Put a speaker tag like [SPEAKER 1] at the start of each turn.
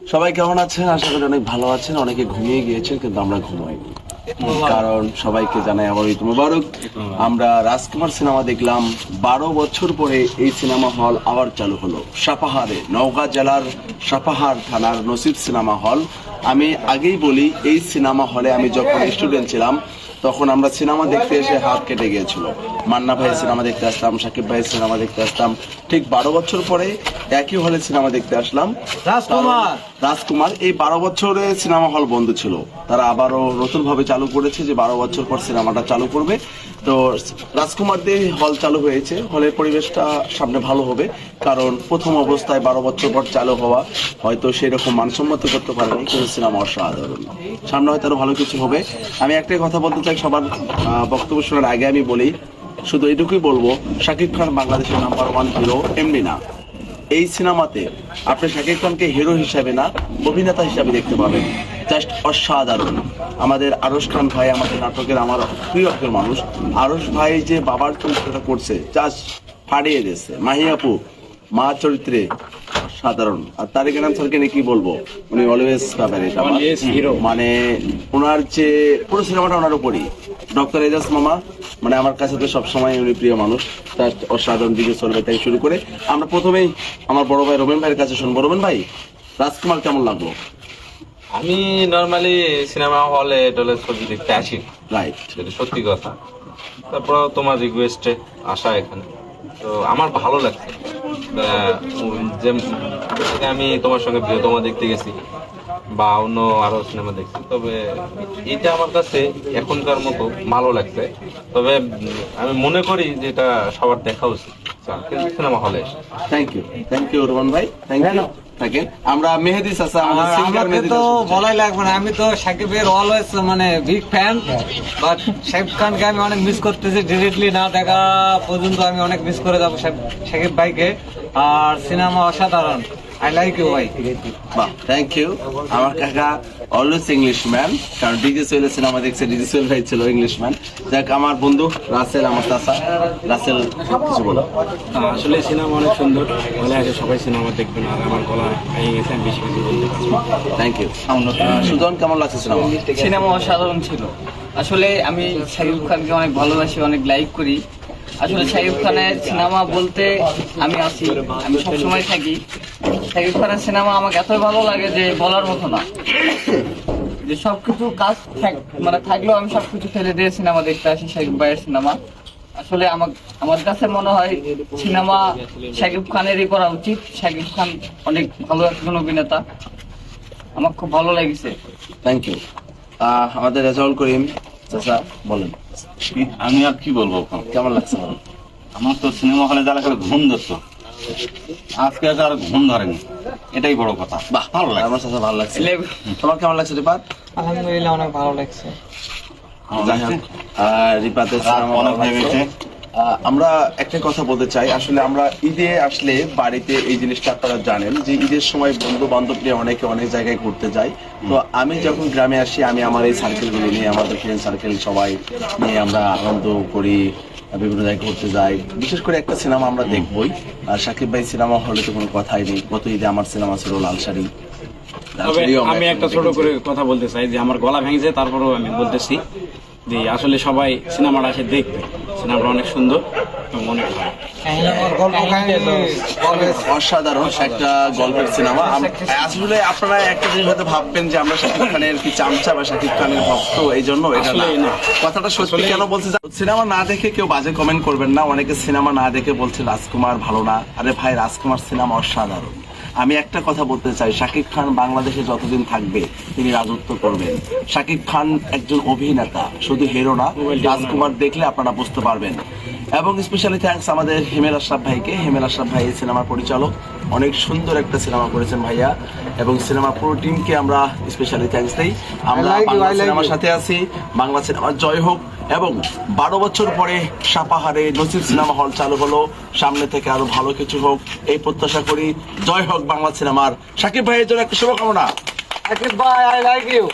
[SPEAKER 1] সবাই কেমন আছেন? আশা করি অনেক ভালো আছেন। অনেকে ঘুমিয়ে গিয়েছেন কিন্তু আমরা ঘুমাইনি। কারণ সবাইকে জানাই আমার ঈদ মুবারক। আমরা রাজকুমার সিনেমা দেখলাম। বারো বছর পরে এই সিনেমা হল আবার চালু হলো। সাপাহারে নওগাঁ জেলার সাপাহার থানার নসিব সিনেমা হল। আমি আগেই বলি এই সিনেমা হলে আমি যখন স্টুডেন্ট ছিলাম তখন আমরা সিনেমা দেখতে এসে হাত কেটে গিয়েছিল। মান্না ভাই সিনেমা দেখতে আসতাম সাকিব ভাই সিনেমা দেখতে আসতাম ঠিক বারো বছর পরে একই হলে সিনেমা দেখতে আসলাম।
[SPEAKER 2] রাজকুমার।
[SPEAKER 1] রাজকুমার এই বারো বছরে সিনেমা হল বন্ধ ছিল। তারা আবারও নতুন ভাবে চালু করেছে যে বারো বছর পর সিনেমাটা চালু করবে। তো রাজকুমার দিয়ে হল চালু হয়েছে। হলের পরিবেশটা সামনে ভালো হবে। কারণ প্রথম অবস্থায় বারো বছর পর চালু হওয়া হয়তো সেরকম মানসম্মত করতে পারেনি কিন্তু সিনেমা অসাধারণ। সামনে হয়তো আরও ভালো কিছু হবে। আমি একটাই কথা বলতে চাই সবার বক্তব্য শোনার আগে আমি বলি, শুধু এটুকুই বলব, শাকিব খান বাংলাদেশের নাম্বার ওয়ান হিরো এমনি না। এই সিনেমাতে আপনি শাকিব খানকে হিরো হিসাবে না, অভিনেতা হিসাবে দেখতে পাবেন। জাস্ট অসাধারণ। আমাদের আরশ খান ভাই আমাদের নাটকের আমার প্রিয় একজন মানুষ। আরশ ভাই যে বাবার চরিত্রটা করছে জাস্ট ফাড়িয়ে দিয়েছে। মাহি আপু মা চরিত্রে সাধারণ। আর তারিক নাম স্যারকে নিয়ে কি বলব? উনি অলওয়েজ আমার। মানে ওনার যে পুরো সিনেমাটা ওনার উপরই। ডক্টর এজাজ মামা মানে আমার কাছে তো সবসময় উনি প্রিয় মানুষ। তার অসাধারণ দিকে চলবে থেকে শুরু করে। আমরা প্রথমেই আমার বড় ভাই রোবেন ভাইয়ের কাছে শুনব। রোবেন ভাই রাজকুমার কেমন লাগল?
[SPEAKER 3] আমি নর্মালি সিনেমা হলে টলে ছবি দেখতে আসি।
[SPEAKER 1] রাইট
[SPEAKER 3] সেটা সত্যি কথা। তারপর তোমার রিকোয়েস্টে আসা এখানে। তো আমার ভালো লাগছে। যে আমি তোমার সঙ্গে প্রিয়তমা দেখতে গেছি বা অন্য আরও সিনেমা দেখছি। তবে এটা আমার কাছে এখনকার মতো ভালো লাগছে। তবে আমি মনে করি যে এটা সবার দেখা উচিত। সিনেমা হলে
[SPEAKER 1] thank you thank you Roman ভাই। থ্যাংক ইউ থাকেন। আমরা মেহেদি চাচা আমাদের সিঙ্গার মেহেদি
[SPEAKER 2] তো বলাই লাগবে না। আমি তো সাকিবের অলওয়েজ মানে বিগ ফ্যান বাট সাকিব খানকে আমি অনেক মিস করতেছি। ডিরেক্টলি না দেখা পর্যন্ত আমি অনেক মিস করে যাব সাকিব ভাইকে। আর সিনেমা অসাধারণ। আই লাইক ইউ ভাই।
[SPEAKER 1] বাহ থ্যাংক ইউ আমার কাকা অলওয়েজ ইংলিশ ম্যান কারণ ডিজে সোহেলের সিনেমা দেখছে ডিজে সোহেল ভাই ছিল ইংলিশ ম্যান যাক আমার বন্ধু রাসেল আমার চাচা। রাসেল কিছু বলো।
[SPEAKER 4] আসলে সিনেমা অনেক সুন্দর। বলে আছে সবাই সিনেমা দেখবেন আর আমার গলা ভেঙে গেছে আমি বেশি কিছু বলতে
[SPEAKER 1] থ্যাংক ইউ সুজন কেমন লাগছে সিনেমা?
[SPEAKER 5] সিনেমা অসাধারণ ছিল। আসলে আমি শাকিব খানকে অনেক ভালোবাসি অনেক লাইক করি। আসলে শাকিব খানের সিনেমা বলতে আমি আছি, আমি সবসময় থাকি। শাকিব খানের সিনেমা আমাকে এত ভালো লাগে যে বলার মতো না। যে সবকিছু কাজ মানে থাকলেও আমি সবকিছু ফেলে দিয়ে সিনেমা দেখতে আসি শাকিব ভাইয়ের সিনেমা। আসলে আমার আমার কাছে মনে হয় সিনেমা শাকিব খানেরই করা উচিত। শাকিব খান অনেক ভালো একজন অভিনেতা। আমার খুব ভালো লেগেছে।
[SPEAKER 1] থ্যাংক ইউ আমাদের রেজাউল করিম চাচা বলেন।
[SPEAKER 6] আমি আর কি বলব
[SPEAKER 1] কেমন লাগছে
[SPEAKER 6] আমার তো সিনেমা হলে যারা করে ঘুম ধরতো। আজকে আর ঘুম ধরেনি। এটাই বড় কথা।
[SPEAKER 1] বাহ
[SPEAKER 6] ভালো লাগে
[SPEAKER 1] আমার চাচা ভালো লাগছে। তোমার কেমন লাগছে রিপাত?
[SPEAKER 2] আলহামদুলিল্লাহ অনেক ভালো লাগছে।
[SPEAKER 1] যাই হোক, রিপাতের
[SPEAKER 6] অনেক
[SPEAKER 1] ভালো আমরা একটা কথা বলতে চাই। আসলে আমরা ঈদে আসলে বাড়িতে এই জিনিসটা আপনারা জানেন যে ঈদের সময় বন্ধু বান্ধব নিয়ে অনেকে অনেক জায়গায় ঘুরতে যায় তো আমি যখন গ্রামে আসি আমি আমার এই সার্কেলগুলো নিয়ে আমাদের ফ্রেন্ড সার্কেল সবাই নিয়ে আমরা আনন্দ করি বিভিন্ন জায়গায় ঘুরতে যাই। বিশেষ করে একটা সিনেমা আমরা দেখবই। আর সাকিব ভাই সিনেমা হলে তো কোনো কথাই নেই। গত ঈদে আমার সিনেমা ছিল লাল শাড়ি
[SPEAKER 4] আমি একটা ছোট করে কথা বলতে চাই যে আমার গলা ভেঙেছে তারপরেও আমি বলতেছি। যে আসলে সবাই সিনেমাটা এসে দেখবে। সিনেমাটা অনেক সুন্দর
[SPEAKER 2] কাহিনী always
[SPEAKER 1] অসাধারণ একটা গল্পের সিনেমা। আসলে আপনারা একটা জিনিস হয়তো ভাববেন যে আমরা শাকিব খানের কি চামচা বা শাকিব খানের ভক্ত এই জন্য? এটা না। কথাটা সত্যি কেন বলছে? সিনেমা না দেখে কেউ বাজে কমেন্ট করবেন না। অনেকে সিনেমা না দেখে বলছে রাজকুমার ভালো না। আরে ভাই রাজকুমার সিনেমা অসাধারণ। আমি একটা কথা বলতে চাই। শাকিব খান বাংলাদেশে যতদিন থাকবে তিনি রাজত্ব করবেন। শাকিব খান একজন অভিনেতা শুধু হিরো না রাজকুমার দেখলে আপনারা বুঝতে পারবেন। এবং স্পেশালি থ্যাংকস আমাদের হেমেল আশরাফ ভাইকে। হেমেল আশরাফ ভাই সিনেমার পরিচালক। অনেক সুন্দর একটা সিনেমা করেছেন ভাইয়া এবং সিনেমার পুরো টিমকে আমরা স্পেশালি থ্যাঙ্কস দিই। আমরা বাংলা সিনেমার সাথে আছি বাংলা সিনেমার জয় হোক এবং বারো বছর পরে সাপাহারে নসিব সিনেমা হল চালু হলো সামনে থেকে আরও ভালো কিছু হোক এই প্রত্যাশা করি। জয় হোক বাংলা সিনেমার। সাকিব ভাইয়ের জন্য একটা শুভকামনা।
[SPEAKER 2] সাকিব ভাই আই লাইক ইউ